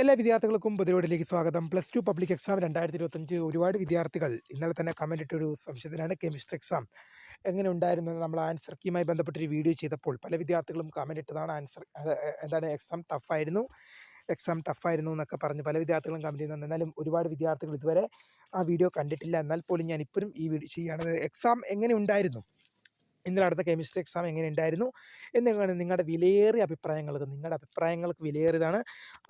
എല്ലാ വിദ്യാർത്ഥികൾക്കും പുതിയോടിലേക്ക് സ്വാഗതം. പ്ലസ് ടു പബ്ലിക് എക്സാം രണ്ടായിരത്തി ഇരുപത്തഞ്ച് ഒരുപാട് വിദ്യാർത്ഥികൾ ഇന്നലെ തന്നെ കമന്റ് ഇട്ടൊരു സംശയത്തിലാണ് കെമിസ്ട്രി എക്സാം എങ്ങനെ ഉണ്ടായിരുന്നു നമ്മൾ ആൻസർ കീയുമായി ബന്ധപ്പെട്ടൊരു വീഡിയോ ചെയ്തപ്പോൾ പല വിദ്യാർത്ഥികളും കമന്റ് ഇട്ടതാണ് ആൻസർ എന്താണ് എക്സാം ടഫായിരുന്നു എക്സാം ടഫായിരുന്നു എന്നൊക്കെ പറഞ്ഞ് പല വിദ്യാർത്ഥികളും കമന്റ് ചെയ്യുന്നുണ്ട്. എന്നാലും ഒരുപാട് വിദ്യാർത്ഥികൾ ഇതുവരെ ആ വീഡിയോ കണ്ടിട്ടില്ല. എന്നാൽ പോലും ഞാൻ ഇപ്പോഴും ഈ വീഡിയോ ചെയ്യുകയാണ് എക്സാം എങ്ങനെ ഉണ്ടായിരുന്നു? ഇന്നലെ അടുത്ത കെമിസ്ട്രി എക്സാം എങ്ങനെ ഉണ്ടായിരുന്നു എന്നിങ്ങനെ നിങ്ങളുടെ വിലയേറിയ അഭിപ്രായങ്ങൾക്ക് നിങ്ങളുടെ അഭിപ്രായങ്ങൾക്ക് വിലയേറിയതാണ്.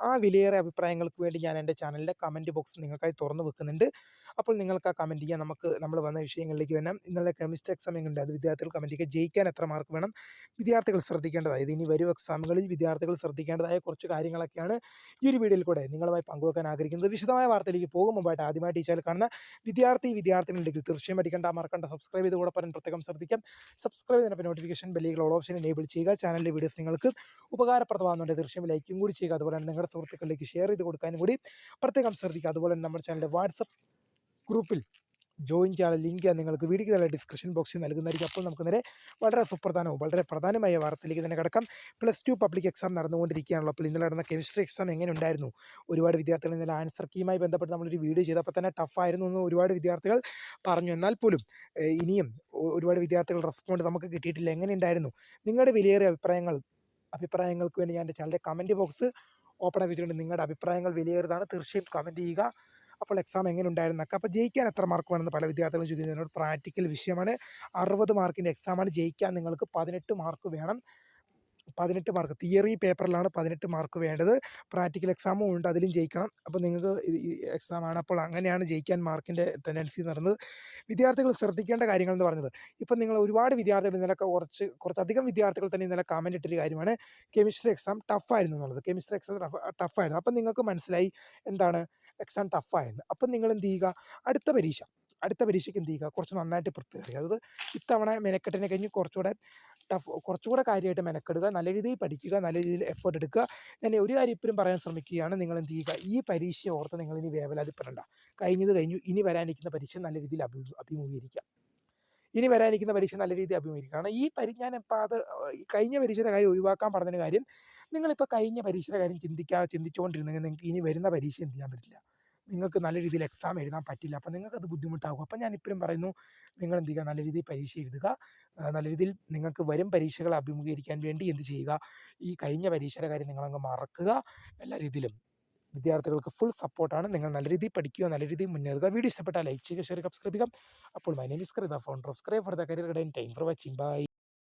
ആ വിലയേറിയ അഭിപ്രായങ്ങൾക്ക് വേണ്ടി ഞാൻ എന്റെ ചാനലിന്റെ കമന്റ് ബോക്സ് നിങ്ങൾക്കായി തുറന്നു വെക്കുന്നുണ്ട്. അപ്പോൾ നിങ്ങൾക്ക് ആ കമന്റ് ചെയ്യാൻ നമുക്ക് നമ്മൾ വന്ന വിഷയങ്ങളിലേക്ക് വരാം. ഇന്നലെ കെമിസ്ട്രി എക്സാം എങ്ങനെ അത് വിദ്യാർത്ഥികൾ കമന്റ് ചെയ്യുക. ജയിക്കാൻ എത്ര മാർക്ക് വേണം? വിദ്യാർത്ഥികൾ ശ്രദ്ധിക്കേണ്ടതായത് ഇനി വരും എക്സാമുകളിൽ വിദ്യാർത്ഥികൾ ശ്രദ്ധിക്കേണ്ടതായ കുറച്ച് കാര്യങ്ങളൊക്കെയാണ് ഈ ഒരു വീഡിയോയിൽ കൂടെ നിങ്ങളുമായി പങ്കുവെക്കാൻ ആഗ്രഹിക്കുന്നത്. വിശദമായ വാർത്തയിലേക്ക് പോകും. മുമ്പായിട്ട് ആദ്യമായിട്ട് ഈ ചാനൽ കാണുന്ന വിദ്യാർത്ഥി വിദ്യാർത്ഥികളുണ്ടെങ്കിൽ തീർച്ചയായും പഠിക്കേണ്ട മറക്കേണ്ട. സബ്സ്ക്രൈബ് ചെയ്ത് കൂടെ പറയാൻ പ്രത്യേകം ശ്രദ്ധിക്കാം. സബ്സ്ക്രൈബ് ചെയ്യുന്ന നോട്ടിഫിക്കേഷൻ ബെല്ലുകൾ ഓൾ ഓപ്ഷൻ എനേബിൾ ചെയ്യുക. ചാനലിന്റെ വീഡിയോസ് നിങ്ങൾക്ക് ഉപകാരപ്രദമാകുന്നുണ്ട്. തീർച്ചയായും ലൈക്കും കൂടി ചെയ്യുക. അതുപോലെ തന്നെ നിങ്ങളുടെ സുഹൃത്തുക്കളിലേക്ക് ഷെയർ ചെയ്ത് കൊടുക്കാനും കൂടി പ്രത്യേകം ശ്രദ്ധിക്കുക. അതുപോലെ തന്നെ നമ്മുടെ ചാനലിന്റെ വാട്സപ്പ് ഗ്രൂപ്പിൽ ജോയിൻ ചെയ്യാനുള്ള ലിങ്ക് നിങ്ങൾക്ക് വീഡിയോയ്ക്ക് തന്നെ ഡിസ്ക്രിപ്ഷൻ ബോക്സിൽ നൽകുന്നതായിരിക്കും. അപ്പോൾ നമുക്ക് നേരെ വളരെ സുപ്രധാനവും വളരെ പ്രധാനമായ വാർത്തയിലേക്ക് തന്നെ കിടക്കാം. പ്ലസ് ടു പബ്ലിക് എക്സാം നടന്നുകൊണ്ടിരിക്കുകയാണല്ലോ. അപ്പോൾ ഇന്നലെ നടന്ന കെമിസ്ട്രി എക്സാം എങ്ങനെ ഉണ്ടായിരുന്നു? ഒരുപാട് വിദ്യാർത്ഥികൾ ഇന്നലെ ആൻസർ കീയുമായി ബന്ധപ്പെട്ട് നമ്മളൊരു വീഡിയോ ചെയ്തപ്പോൾ തന്നെ ടഫായിരുന്നു എന്ന് ഒരുപാട് വിദ്യാർത്ഥികൾ പറഞ്ഞു. എന്നാൽ പോലും ഇനിയും ഒരുപാട് വിദ്യാർത്ഥികൾ റെസ്പോണ്ട് നമുക്ക് കിട്ടിയിട്ടില്ല. എങ്ങനെ ഉണ്ടായിരുന്നു നിങ്ങളുടെ വിലയേറിയ അഭിപ്രായങ്ങൾ അഭിപ്രായങ്ങൾക്ക് വേണ്ടി ഞാൻ എന്റെ ചാനലിന്റെ കമന്റ് ബോക്സ് ഓപ്പൺ ആക്കി വെച്ചിട്ടുണ്ട് നിങ്ങളുടെ അഭിപ്രായങ്ങൾ വിലയേറിയതാണ്. തീർച്ചയായും കമന്റ് ചെയ്യുക. അപ്പോൾ എക്സാം എങ്ങനെ ഉണ്ടായിരുന്നൊക്കെ അപ്പോൾ ജയിക്കാൻ എത്ര മാർക്ക് വേണമെന്ന് പല വിദ്യാർത്ഥികളും ചോദിക്കുന്നതിനോട് പ്രാക്ടിക്കൽ വിഷയമാണ്. അറുപത് മാർക്കിന്റെ എക്സാമാണ് ജയിക്കാൻ നിങ്ങൾക്ക് പതിനെട്ട് മാർക്ക് വേണം. പതിനെട്ട് മാർക്ക് തിയറി പേപ്പറിലാണ് പതിനെട്ട് മാർക്ക് വേണ്ടത്. പ്രാക്ടിക്കൽ എക്സാമും ഉണ്ട് അതിലും ജയിക്കണം. അപ്പോൾ നിങ്ങൾക്ക് എക്സാമാണ് അപ്പോൾ അങ്ങനെയാണ് ജയിക്കാൻ മാർക്കിന്റെ ടെൻഡൻസി എന്ന് പറയുന്നത് വിദ്യാർത്ഥികൾ ശ്രദ്ധിക്കേണ്ട കാര്യങ്ങൾ എന്ന് പറഞ്ഞത്. ഇപ്പം നിങ്ങൾ ഒരുപാട് വിദ്യാർത്ഥികൾ ഇന്നലെ കുറച്ച് കുറച്ചധികം വിദ്യാർത്ഥികൾ തന്നെ ഇന്നലെ കമന്റ് ഇട്ടൊരു കാര്യമാണ്. കെമിസ്ട്രി എക്സാം ടഫായിരുന്നു എന്നുള്ളത്. കെമിസ്ട്രി എക്സാം ടഫായിരുന്നു അപ്പം നിങ്ങൾക്ക് മനസ്സിലായി എന്താണ്? എക്സാം ടഫായെന്ന് അപ്പം നിങ്ങൾ എന്ത് ചെയ്യുക? അടുത്ത പരീക്ഷ. അടുത്ത പരീക്ഷയ്ക്ക് എന്ത് ചെയ്യുക? കുറച്ച് നന്നായിട്ട് പ്രിപ്പയർ ചെയ്യുക. അതായത് ഇത്തവണ മെനക്കെട്ടിനെ കഴിഞ്ഞ് കുറച്ചുകൂടെ ടഫ് കുറച്ചുകൂടെ കാര്യമായിട്ട് മെനക്കെടുക നല്ല രീതിയിൽ പഠിക്കുക നല്ല രീതിയിൽ എഫേർട്ട് എടുക്കുക. ഞാൻ ഒരു കാര്യം ഇപ്പോഴും പറയാൻ ശ്രമിക്കുകയാണ്. നിങ്ങൾ എന്ത് ചെയ്യുക? ഈ പരീക്ഷ ഓർത്ത് നിങ്ങൾ ഇനി വേവലാതിപ്പെടണ്ട. കഴിഞ്ഞത് കഴിഞ്ഞു. ഇനി വരാനിരിക്കുന്ന പരീക്ഷ നല്ല രീതിയിൽ അഭി അഭിമുഖീകരിക്കുക. ഇനി വരാനിരിക്കുന്ന പരീക്ഷ നല്ല രീതിയിൽ അഭിമുഖീകരിക്കുക. ഈ പരി ഞാൻ ഇപ്പോൾ അത് കഴിഞ്ഞ പരീക്ഷയുടെ കാര്യം ഒഴിവാക്കാൻ പറഞ്ഞതിന് കാര്യം നിങ്ങളിപ്പോൾ കഴിഞ്ഞ പരീക്ഷയുടെ കാര്യം ചിന്തിക്കാ ചിന്തിച്ചുകൊണ്ടിരുന്നെങ്കിൽ നിങ്ങൾക്ക് ഇനി വരുന്ന പരീക്ഷ എന്ത് ചെയ്യാൻ പറ്റില്ല. നിങ്ങൾക്ക് നല്ല രീതിയിൽ എക്സാം എഴുതാൻ പറ്റില്ല. അപ്പം അത് ബുദ്ധിമുട്ടാകും. അപ്പം ഞാൻ ഇപ്പോഴും പറയുന്നു നിങ്ങൾ എന്ത് ചെയ്യുക? നല്ല രീതിയിൽ പരീക്ഷ എഴുതുക. നല്ല രീതിയിൽ നിങ്ങൾക്ക് വരും പരീക്ഷകൾ അഭിമുഖീകരിക്കാൻ വേണ്ടി എന്ത് ചെയ്യുക? ഈ കഴിഞ്ഞ പരീക്ഷയുടെ കാര്യം നിങ്ങളങ്ങ് മറക്കുക. എല്ലാ രീതിയിലും. വിദ്യാർത്ഥികൾക്ക് ഫുൾ സപ്പോർട്ടാണ് നിങ്ങൾ നല്ല രീതിയിൽ പഠിക്കുക നല്ല രീതിയിൽ മുന്നേറുക. വീഡിയോ ഇഷ്ടപ്പെട്ടാൽ ലൈക്ക് ചെയ്യുക ഷെയർ സബ്സ്ക്രൈബ് ചെയ്യുക. അപ്പോൾ my name is Kritha founder of for the career guide time for watching bye